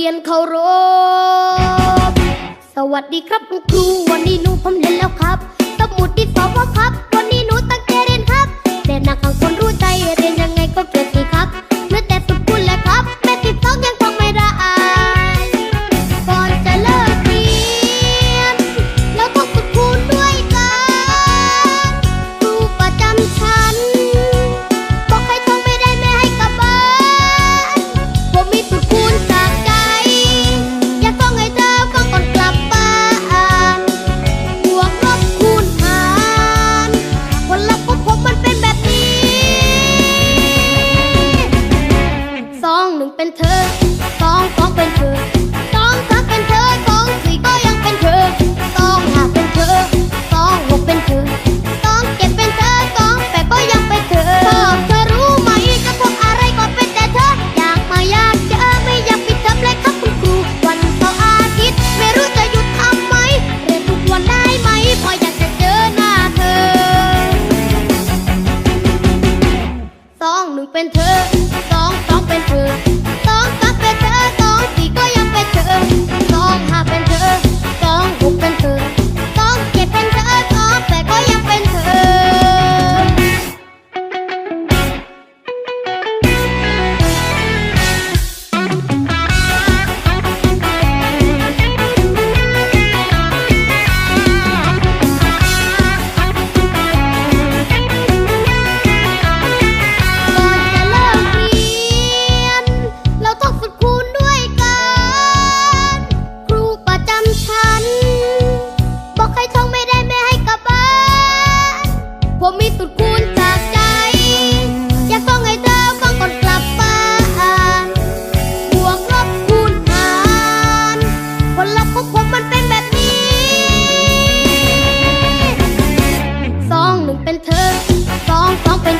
รียนเคารพ สวัสดีครับคุณครูวันนี้หนูพร้อมเรียน หนึ่งเป็นเธอสองสองเป็นเธอ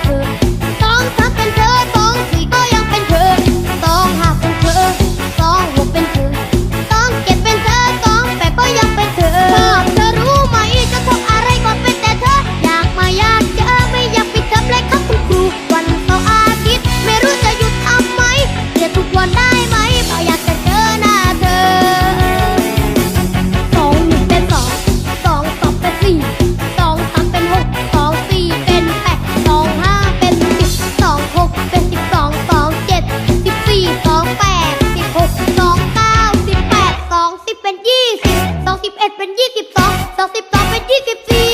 เธอสองสามเป็นเธอสองสี่ก็ยังเป็นเธอสองห้าเป็นเธอสองหกเป็นเธอสองเจ็ดเป็นเธอสองแปดก็ยังเป็นเธอเธอเธอรู้ไหมจะทำอะไรก็เป็นแต่เธอ อยากมาอยากเจอไม่อยากปิดเทอเลยครับคุณครู วันเสาอาทิตย์ไม่รู้จะหยุดทำไหมเจอทุกวันได้ไหมเพราะอยากจะเจอหน้าเธอสองหนึ่งเป็นสองสองสองเป็นสี่ เป็นยี่สิบสองสองสิบสองเป็นยี่สิบสี่